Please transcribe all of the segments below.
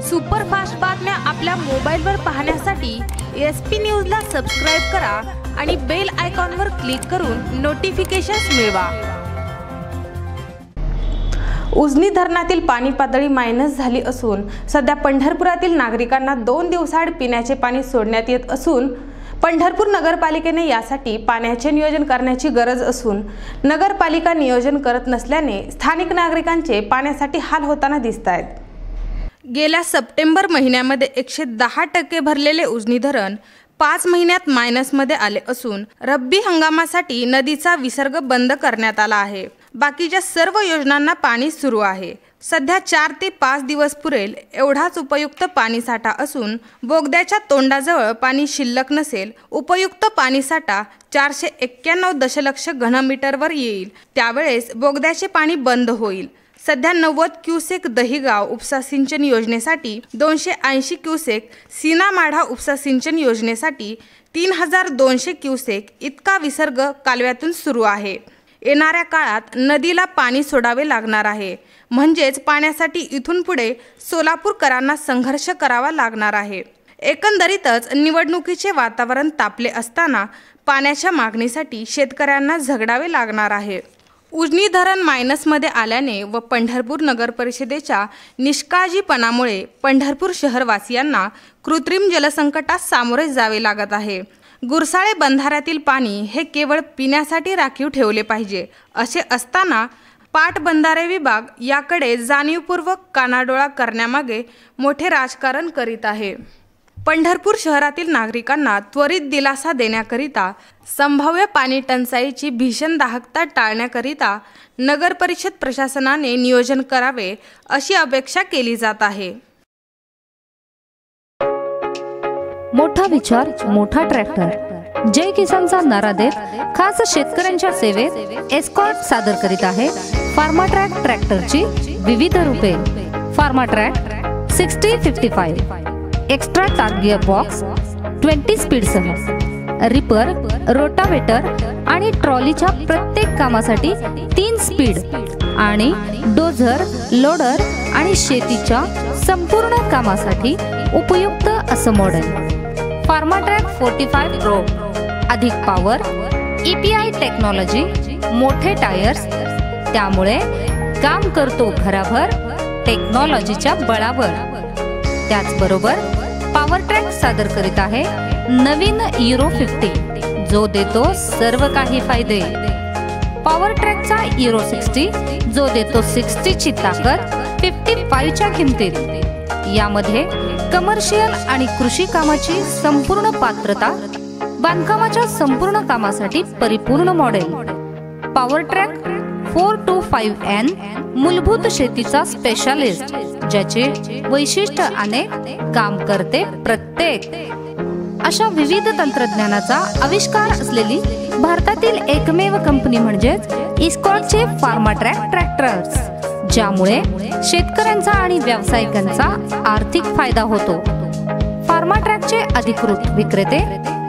Superfast बातम्या आपल्या मोबाईलवर पाहण्यासाठी एस पी न्यूजला सबस्क्राईब करा आणि बेल आयकॉनवर क्लिक करून नोटिफिकेशन्स मिळवा. उजनी धरणातील पाणी पातळी मायनस झाली असून सध्या पंढरपुरातील नागरिकांना दोन दिवसाआड पिण्याचे पाणी सोडण्यात येत असून पंढरपूर नगरपालिकेने यासाठी पाण्याचे नियोजन करण्याची गरज असून नगरपालिका नियोजन करत नसल्याने स्थानिक नागरिकांचे पाण्यासाठी हाल होताना दिसत आहेत गेल्या सप्टेंबर महिन्यामध्ये एकशे दहा टक्के भरलेले उजनी धरण पाच महिन्यात मायनसमध्ये आले असून रब्बी हंगामासाठी नदीचा विसर्ग बंद करण्यात आला आहे. बाकीच्या सर्व योजनांना पाणी सुरू आहे. सध्या चार ते पाच दिवस पुरेल एवढाच उपयुक्त पाणीसाठा असून बोगद्याच्या तोंडाजवळ पाणी शिल्लक नसेल उपयुक्त पाणीसाठा चारशे एक्क्याण्णव दशलक्ष घनमीटरवर येईल. त्यावेळेस बोगद्याचे पाणी बंद होईल. सध्या नव्वद क्युसेक दहिगाव उपसा सिंचन योजनेसाठी दोनशे ऐंशी क्युसेक सीनामाढा उपसा सिंचन योजनेसाठी तीन हजार दोनशे क्युसेक इतका विसर्ग कालव्यातून सुरू आहे. येणाऱ्या काळात नदीला पाणी सोडावे लागणार आहे. म्हणजेच पाण्यासाठी इथून पुढे सोलापूरकरांना संघर्ष करावा लागणार आहे. एकंदरीतच निवडणुकीचे वातावरण तापले असताना पाण्याच्या मागणीसाठी शेतकऱ्यांना झगडावे लागणार आहे. उजनी धरण मायनसमध्ये आल्याने व पंढरपूर नगर परिषदेच्या निष्काळजीपणामुळे पंढरपूर शहरवासियांना कृत्रिम जलसंकटास सामोरे जावे लागत आहे. गुरसाळे बंधाऱ्यातील पाणी हे केवळ पिण्यासाठी राखीव ठेवले पाहिजे असे असताना पाटबंधारे विभाग याकडे जाणीवपूर्वक कानाडोळा करण्यामागे मोठे राजकारण करीत आहे. पंढरपूर शहरातील नागरिकांना त्वरित दिलासा देण्याकरिता संभाव्य पाणी टंचाईची भीषण दाहकता टाळण्याकरिता नगर परिषद प्रशासनाने नियोजन करावे अशी अपेक्षा केली जात आहे. मोठा विचार मोठा ट्रॅक्टर. जय किसानचा नारा देत खास शेतकऱ्यांच्या सेवेत एस्कॉर्ट सादर करीत आहे फार्माट्रॅक ट्रॅक्टरची विविध रूपे. Farmtrac sixty fifty five extra torque box twenty स्पीडसह reaper rotavator आणि ट्रॉलीच्या प्रत्येक कामासाठी तीन स्पीड आणि डोझर लोडर आणि शेतीच्या संपूर्ण कामासाठी उपयुक्त असं model Farmtrac forty five pro अधिक पॉवर ईपीआय टेक्नॉलॉजी मोठे टायर्स त्यामुळे काम करतो भराभर टेक्नॉलॉजीच्या बळावर. त्याचबरोबर पॉवर ट्रॅक सादर करीत आहे. नवीन युरो फिफ्टी जो देतो सर्व काही फायदे. पॉवर ट्रॅकचा युरो सिक्स्टी जो देतो सिक्स्टीची ताकद फिफ्टी फाईव्हच्या किमतीत. यामध्ये कमर्शियल आणि कृषी कामाची संपूर्ण पात्रता बांधकामाच्या संपूर्ण कामासाठी परिपूर्ण model Powertrac four two five N मूलभूत शेतीचा स्पेशालिस्ट ज्याचे वैशिष्ट्य अनेक काम करते प्रत्येक. अशा विविध तंत्रज्ञानाचा आविष्कार असलेली भारतातील एकमेव कंपनी म्हणजेच इस्कॉटचे फार्माट्रॅक ट्रॅक्टर्स ज्यामुळे शेतकऱ्यांचा आणि व्यावसायिकांचा आर्थिक फायदा होतो. फार्माट्रॅकचे अधिकृत विक्रेते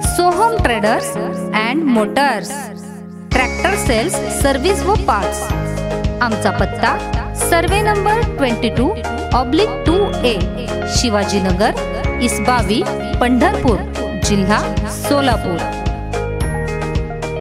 Soham traders and motors. Tractor sales service व पार्ट्स. आमचा पत्ता survey number twenty two oblique two A Shivajinagar Isbavi Pandharpur जिल्हा सोलापूर.